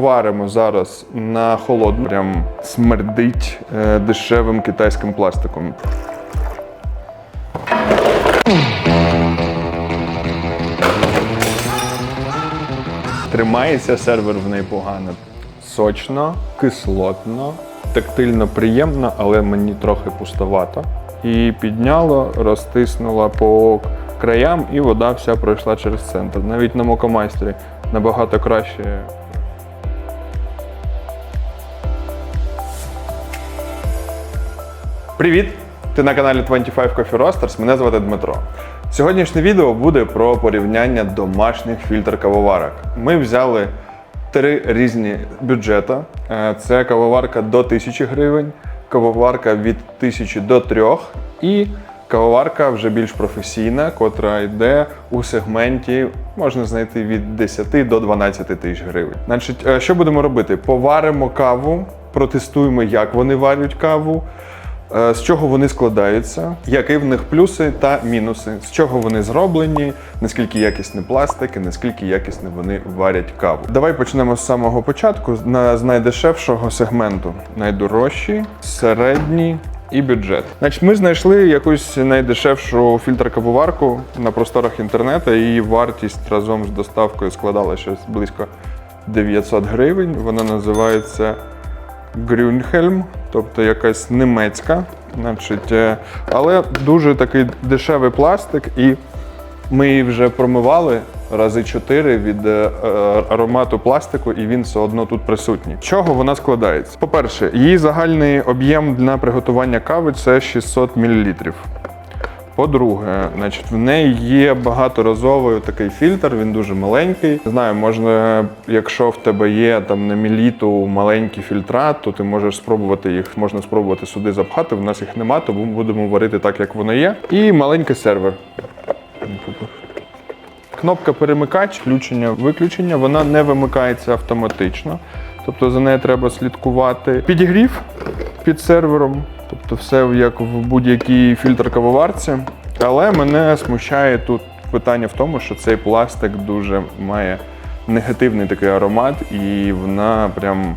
проваримо зараз на холодну. Прям смердить е, дешевим китайським пластиком. Тримається сервер в неї погано. Сочно, кислотно, тактильно приємно, але мені трохи пустовато. І підняло, розтиснуло по краям, і вода вся пройшла через центр. Навіть на мокомайстрі набагато краще. Привіт! Ти на каналі 25 Coffee Roasters. Мене звати Дмитро. Сьогоднішнє відео буде про порівняння домашніх фільтр кавоварок. Ми взяли три різні бюджети. Е, Це кавоварка до 1000 гривень, кавоварка від 1000 до 3 і кавоварка вже більш професійна, котра йде у сегменті, можна знайти від 10 до 12 тисяч гривень. Значить, е, що будемо робити? Поваримо каву, протестуємо, як вони варять каву. Е, З чого вони складаються, які в них плюси та мінуси, з чого вони зроблені, наскільки якісний пластик і наскільки якісно вони варять каву. Давай почнемо з самого початку, на- з найдешевшого сегменту. Найдорожчий, середній і бюджет. Значить, ми знайшли якусь найдешевшу фільтр-кавоварку на просторах інтернету. Її вартість разом з доставкою складала щось близько 900 гривень. Вона називається Грюнхельм, тобто якась німецька, значить, е, але дуже такий дешевий пластик, і ми її вже промивали рази чотири від е, аромату пластику, і він все одно тут присутній. Чого вона складається? По-перше, її загальний об'єм для приготування кави це 600 мл. По-друге, значить, в неї є багаторазовий такий фільтр, він дуже маленький. Не знаю, можна, якщо в тебе є там на міліту маленькі фільтра, то ти можеш спробувати їх, можна спробувати сюди запхати. В нас їх нема, тому будемо варити так, як воно є. І маленький сервер. Кнопка перемикач, включення, виключення, вона не вимикається автоматично. Тобто за нею треба слідкувати. Підігрів під сервером, тобто все як в будь-якій фільтр кавоварці. Але мене смущає тут питання в тому, що цей пластик дуже має негативний такий аромат, і вона прям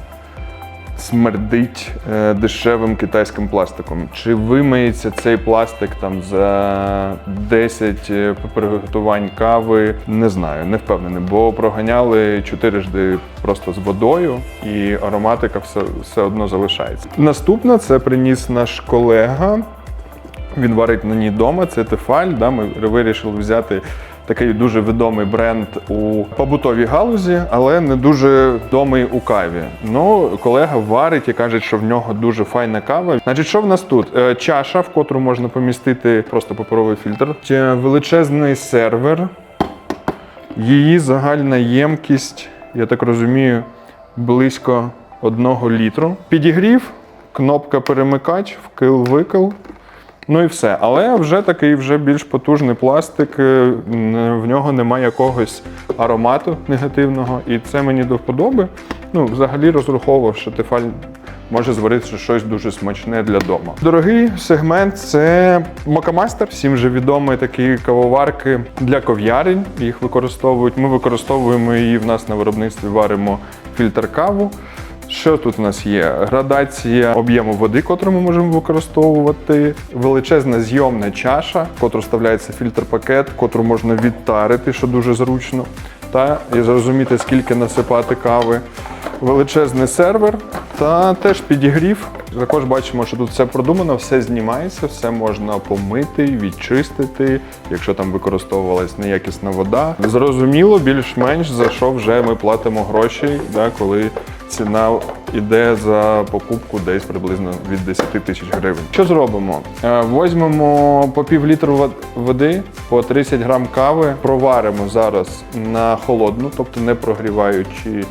смердить е, дешевим китайським пластиком. Чи вимиється цей пластик там за 10 е, приготувань кави? Не знаю, не впевнений, бо проганяли чотирижди просто з водою, і ароматика все, все одно залишається. Наступне це приніс наш колега. Він варить на ній вдома, це Тефаль. Да, ми вирішили взяти такий дуже відомий бренд у побутовій галузі, але не дуже відомий у каві. Ну, колега варить і каже, що в нього дуже файна кава. Значить, що в нас тут? Е, Чаша, в котру можна помістити просто паперовий фільтр, величезний сервер. Її загальна ємкість, я так розумію, близько 1 літру. Підігрів, кнопка перемикач, вкил-викил. Ну і все. Але вже такий вже більш потужний пластик, е, в нього немає якогось аромату негативного, і це мені до вподоби. Ну, взагалі розраховував, що Тефаль може зварити щось дуже смачне для дому. Дорогий сегмент це Мокамастер. Всім вже відомі такі кавоварки для ков'ярень. Їх використовують. Ми використовуємо її в нас на виробництві, варимо фільтр каву. Що тут у нас є? Градація об'єму води, котру ми можемо використовувати, величезна зйомна чаша, в котру вставляється фільтр-пакет, котру можна відтарити, що дуже зручно, та і зрозуміти, скільки насипати кави. Величезний сервер та теж підігрів. Також бачимо, що тут все продумано, все знімається, все можна помити, відчистити, якщо там використовувалась неякісна вода. Зрозуміло, більш-менш за що вже ми платимо гроші, да, коли ціна йде за покупку десь приблизно від 10 тисяч гривень. Що зробимо? Е, Возьмемо по пів літру води, по 30 грам кави, проваримо зараз на холодну, тобто не прогріваючи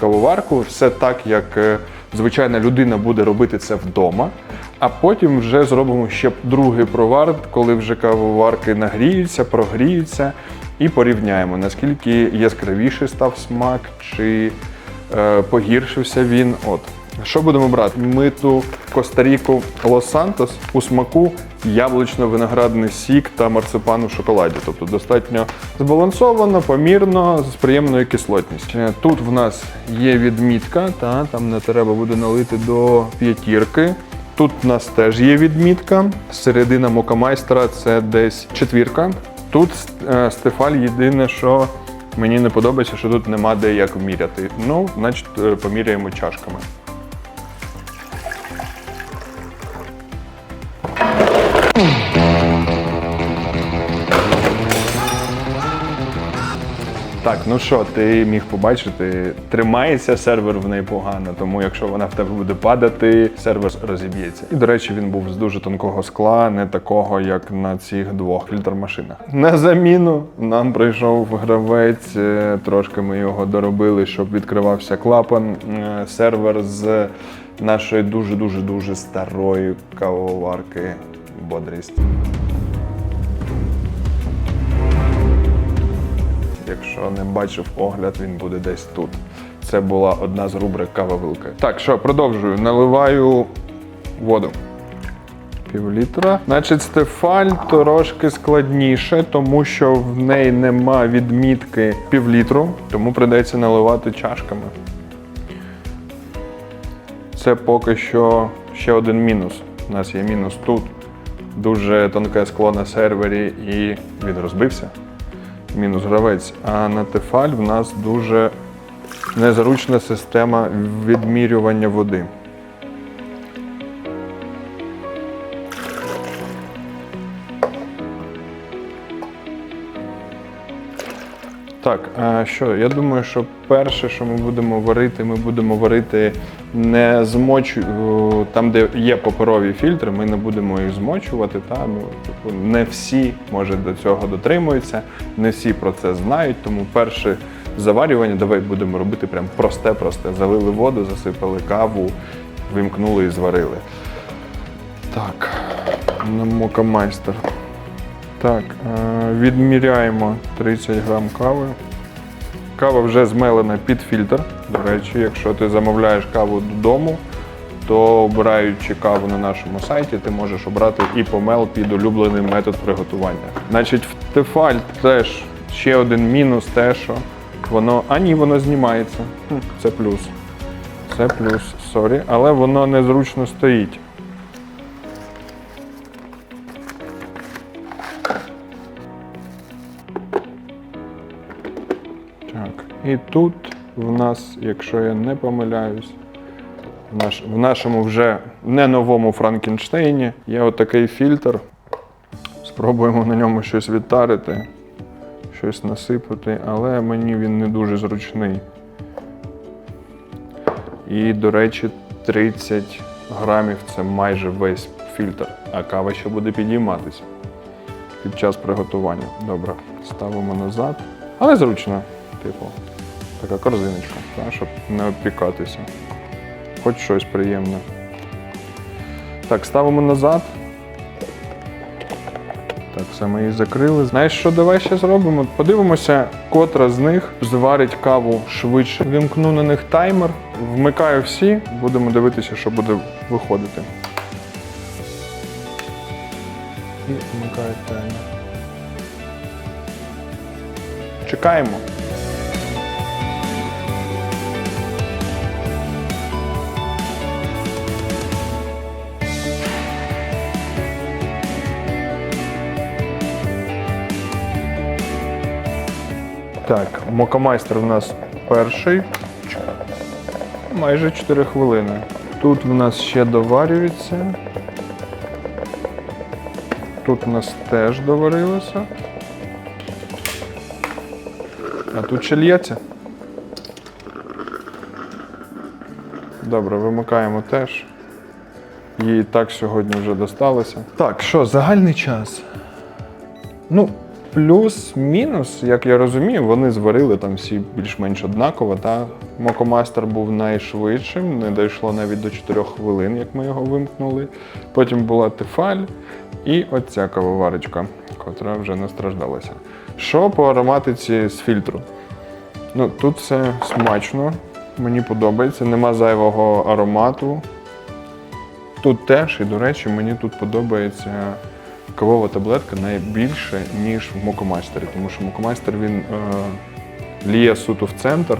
кавоварку, все так, як е, звичайна людина буде робити це вдома. А потім вже зробимо ще другий провар, коли вже кавоварки нагріються, прогріються, і порівняємо, наскільки яскравіший став смак, чи погіршився він. От. Що будемо брати? Миту Коста-Ріку Лос-Сантос у смаку яблучно-виноградний сік та марципан у шоколаді. Тобто достатньо збалансовано, помірно, з приємною кислотністю. Е, Тут в нас є відмітка, та, там не треба буде налити до п'ятірки. Тут в нас теж є відмітка. Середина мокамайстра це десь четвірка. Тут е, Стефаль єдине, що мені не подобається, що тут нема де як міряти. Ну, значить, е, поміряємо чашками. Так, ну що, ти міг побачити, тримається сервер в неї погано, тому якщо вона в тебе буде падати, сервер розіб'ється. І до речі, він був з дуже тонкого скла, не такого, як на цих двох фільтр-машинах. На заміну нам прийшов гравець, е, трошки ми його доробили, щоб відкривався клапан. Е, Сервер з нашої дуже дуже дуже старої кавоварки бодрість. Якщо не бачив огляд, він буде десь тут. Це була одна з рубрик кава вилка. Так, що, продовжую. Наливаю воду. Пів літра. Значить, стефаль трошки складніше, тому що в неї нема відмітки півлітру, тому прийдеться наливати чашками. Це поки що ще один мінус. У нас є мінус тут. Дуже тонке скло на сервері і він розбився мінус гравець. А на Тефаль в нас дуже незручна система відмірювання води. Так, що? Я думаю, що перше, що ми будемо варити, ми будемо варити не змочу там, де є паперові фільтри, ми не будемо їх змочувати. Та? Ну, типу, не всі може до цього дотримуються, не всі про це знають. Тому перше заварювання давай будемо робити прям просте-просте. Залили воду, засипали каву, вимкнули і зварили. Так, намокамайстер. Так, е, відміряємо 30 грам кави. Кава вже змелена під фільтр. До речі, якщо ти замовляєш каву додому, то обираючи каву на нашому сайті, ти можеш обрати і помел під улюблений метод приготування. Значить, в Тефаль теж ще один мінус, те, що воно. А ні, воно знімається. Це плюс. Це плюс, сорі, але воно незручно стоїть. Так, і тут в нас, якщо я не помиляюсь, в, наш, в нашому вже не новому Франкенштейні є отакий фільтр. Спробуємо на ньому щось відтарити, щось насипати, але мені він не дуже зручний. І, до речі, 30 грамів це майже весь фільтр, а кава ще буде підійматися під час приготування. Добре, ставимо назад. Але зручно, типу, така корзиночка, та, щоб не обпікатися. Хоч щось приємне. Так, ставимо назад. Так, все ми її закрили. Знаєш, що давай ще зробимо? Подивимося, котра з них зварить каву швидше. Вімкну на них таймер, вмикаю всі, будемо дивитися, що буде виходити. І вмикаю таймер. Чекаємо. Так, мокомайстер в нас перший. Майже 4 хвилини. Тут в нас ще доварюється. Тут в нас теж доварилося. А тут ще лється. Добре, вимикаємо теж. Їй так сьогодні вже досталося. Так, що, загальний час? Ну, плюс-мінус, як я розумію, вони зварили там всі більш-менш однаково. Мокомастер був найшвидшим, не дійшло навіть до 4 хвилин, як ми його вимкнули. Потім була тефаль і оця кавоварочка, котра вже не страждалася. Що по ароматиці з фільтру? Ну, тут все смачно, мені подобається, нема зайвого аромату. Тут теж, і до речі, мені тут подобається кавова таблетка найбільше, ніж в Мокомастері, тому що Мокомастер він е, ліє суто в центр.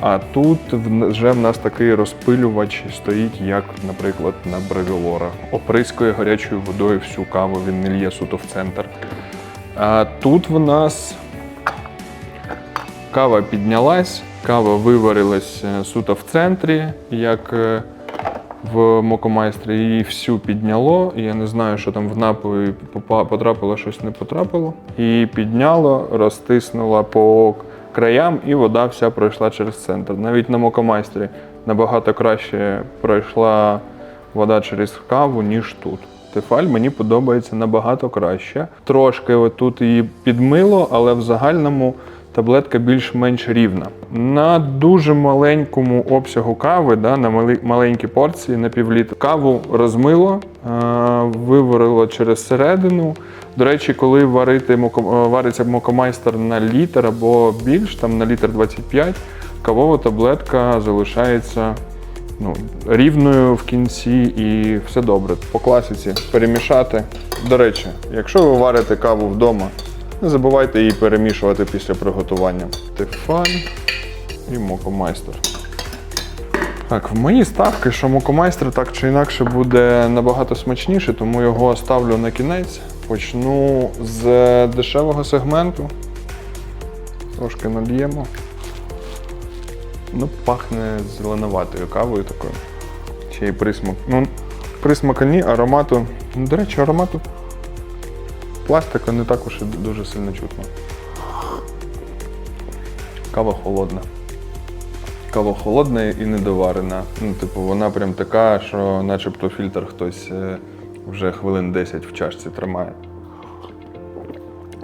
А тут вже в нас такий розпилювач стоїть, як, наприклад, на Бравілора. Оприскує гарячою водою всю каву, він не лє суто в центр. А тут в нас кава піднялась, кава виварилась е, суто в центрі, як е, в Мокомайстрі її всю підняло. І Я не знаю, що там в напої потрапило, щось не потрапило. Її підняло, розтиснуло по краям, і вода вся пройшла через центр. Навіть на Мокомайстрі набагато краще пройшла вода через каву, ніж тут. Тефаль мені подобається набагато краще. Трошки отут її підмило, але в загальному таблетка більш-менш рівна. На дуже маленькому обсягу кави, да, на маленькій порції на півлітра, каву розмило, е, виварило через середину. До речі, коли варити е, вариться мокомайстер на літр або більш, там на літр 25, кавова таблетка залишається ну, рівною в кінці і все добре. По класиці перемішати. До речі, якщо ви варите каву вдома, не забувайте її перемішувати після приготування. Тефаль і мокомайстер. Так, в мої ставки, що мокомайстер так чи інакше буде набагато смачніше, тому його ставлю на кінець. Почну з дешевого сегменту. Трошки наб'ємо. Ну, пахне зеленуватою кавою такою. Ще й присмак. Ну, присмака ні, аромату. Ну, до речі, аромату пластика не також і дуже сильно чутно. Кава холодна. Кава холодна і недоварена. Ну, типу, вона прям така, що начебто фільтр хтось е, вже хвилин 10 в чашці тримає.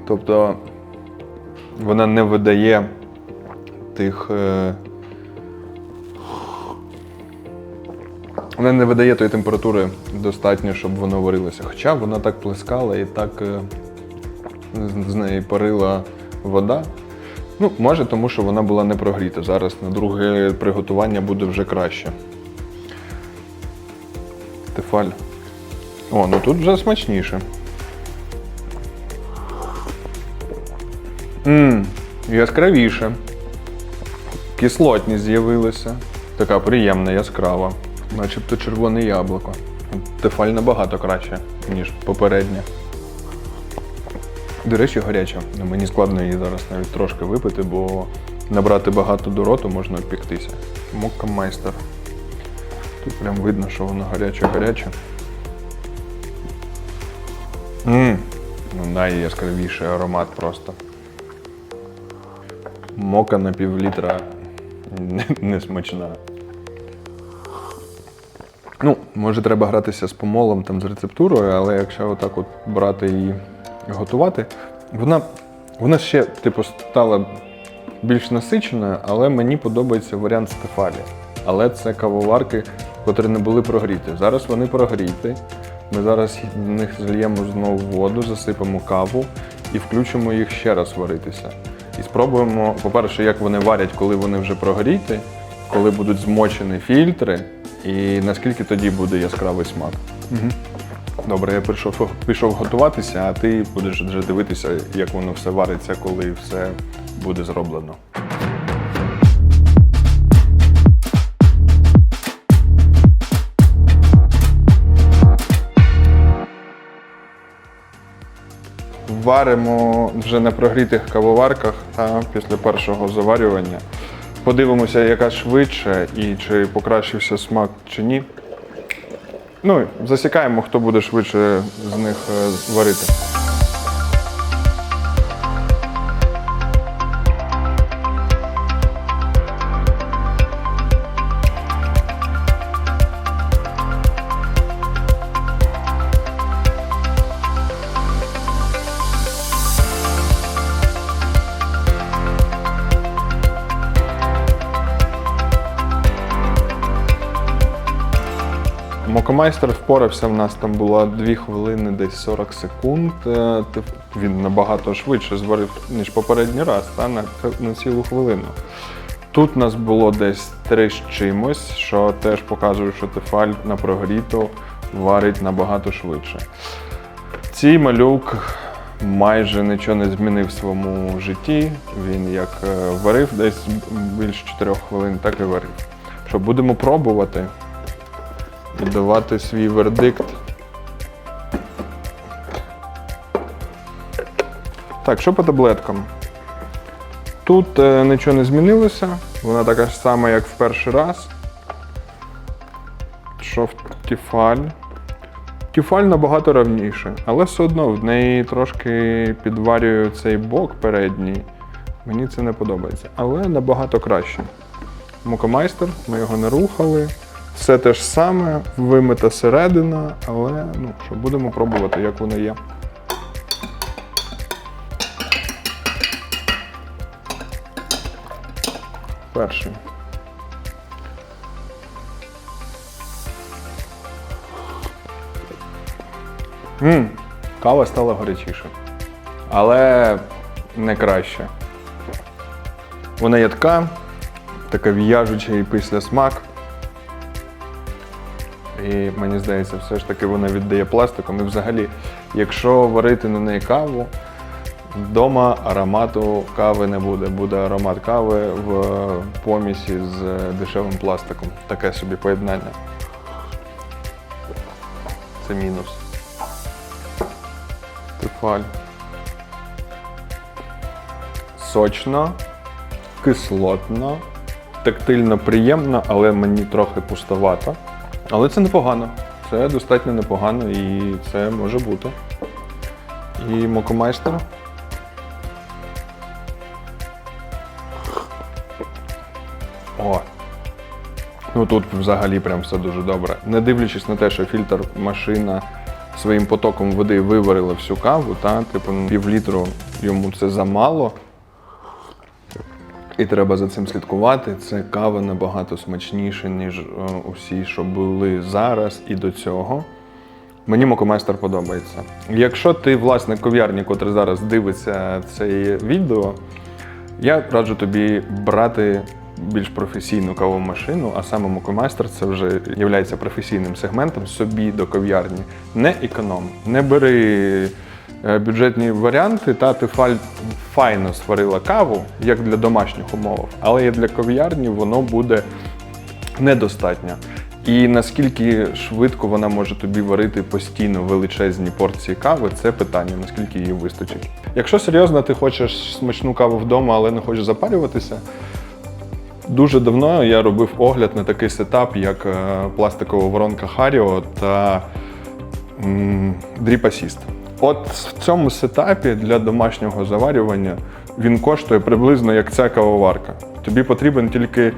Тобто вона не видає тих. Вона не видає тої температури достатньо, щоб воно варилося. Хоча вона так плескала і так е, з- неї парила вода. Ну, може, тому що вона була не прогріта. Зараз на друге приготування буде вже краще. Тефаль. О, ну тут вже смачніше. Мм, яскравіше. Кислотність з'явилася. Така приємна, яскрава. Начебто червоне яблуко. Тефаль набагато краще, ніж попереднє. До речі, гаряча. Ну, Мені складно її зараз навіть трошки випити, бо набрати багато до роту можна обпіктися. Мокка майстер. Тут прям видно, що воно гаряче-гаряче. Мм, ну найяскравіший аромат просто. Мока на півлітра не смачна. Ну, може, треба гратися з помолом там з рецептурою, але якщо отак от брати і готувати, вона, вона ще, типу, стала більш насиченою, але мені подобається варіант стефалі. Але це кавоварки, котрі не були прогріті. Зараз вони прогріті. Ми зараз в них зальємо знову воду, засипемо каву і включимо їх ще раз варитися. І спробуємо, по-перше, як вони варять, коли вони вже прогріті, коли будуть змочені фільтри, і наскільки тоді буде яскравий смак. Угу. Добре, я пішов, пішов готуватися, а ти будеш вже дивитися, як воно все вариться, коли все буде зроблено. Варимо вже на прогрітих кавоварках та після першого заварювання. Подивимося, яка швидше і чи покращився смак чи ні. Ну, засікаємо, хто буде швидше з них е, варити. Мокомайстер впорався, в нас там була 2 хвилини, десь 40 секунд. Е, Він набагато швидше зварив, ніж попередній раз, та, на, на цілу хвилину. Тут нас було десь три з чимось, що теж показує, що тефаль на прогріту варить набагато швидше. Цей малюк майже нічого не змінив в своєму житті. Він як е, варив десь більше 4 хвилин, так і варив. Що будемо пробувати і давати свій вердикт. Так, що по таблеткам? Тут е, нічого не змінилося, вона така ж сама, як в перший раз. Що в Тіфаль? Тіфаль набагато равніше, але все одно в неї трошки підварює цей бок передній. Мені це не подобається, але набагато краще. Мукомайстер, ми його не рухали. Все те ж саме, вимита середина, але ну що, будемо пробувати, як воно є. Перший. Мм, кава стала гарячіше. Але не краще. Вона ядка, така в'яжучий після смак. І мені здається, все ж таки вона віддає пластиком. І взагалі, якщо варити на неї каву, вдома аромату кави не буде. Буде аромат кави в помісі з дешевим пластиком. Таке собі поєднання. Це мінус. Тефаль. Сочно, кислотно, тактильно приємно, але мені трохи пустовато. Але це непогано. Це достатньо непогано і це може бути. І мокомайстер. О! Ну тут взагалі прям все дуже добре. Не дивлячись на те, що фільтр машина своїм потоком води виварила всю каву, та, типу, півлітру йому це замало. І треба за цим слідкувати. Це кава набагато смачніша, ніж е, усі, що були зараз і до цього. Мені Мокомайстер подобається. Якщо ти власник ков'ярні, котрий зараз дивиться це відео, я раджу тобі брати більш професійну кавомашину, а саме Мокомайстер це вже є професійним сегментом собі до ков'ярні. Не економ. Не бери бюджетні варіанти, та ти фаль файно сварила каву, як для домашніх умов, але і для ков'ярні воно буде недостатньо. І наскільки швидко вона може тобі варити постійно величезні порції кави, це питання, наскільки її вистачить. Якщо серйозно ти хочеш смачну каву вдома, але не хочеш запарюватися, дуже давно я робив огляд на такий сетап, як е, пластикова воронка Харіо та Assist. От в цьому сетапі для домашнього заварювання він коштує приблизно як ця кавоварка. Тобі потрібен тільки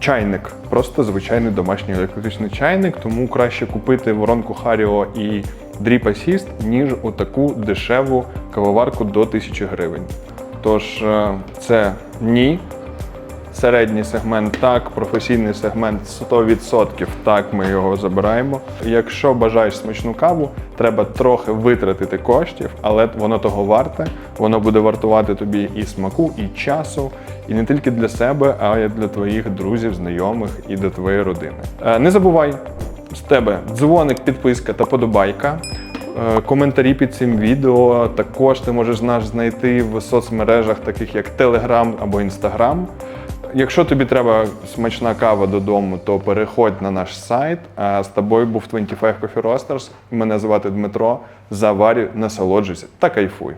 чайник, просто звичайний домашній електричний чайник, тому краще купити воронку Harrio і Drip Assist, ніж отаку дешеву кавоварку до 1000 гривень. Тож е, це ні. Середній сегмент так, професійний сегмент 100% так, ми його забираємо. Якщо бажаєш смачну каву, треба трохи витратити коштів, але воно того варте. Воно буде вартувати тобі і смаку, і часу, і не тільки для себе, а й для твоїх друзів, знайомих і для твоєї родини. Е, Не забувай з тебе дзвоник, підписка та подобайка. Е, Коментарі під цим відео також ти можеш нас знайти в соцмережах, таких як Telegram або Instagram. Якщо тобі треба смачна кава додому, то переходь на наш сайт. А з тобою був 25 Coffee Roasters. Мене звати Дмитро. Заварюй, насолоджуйся та кайфуй.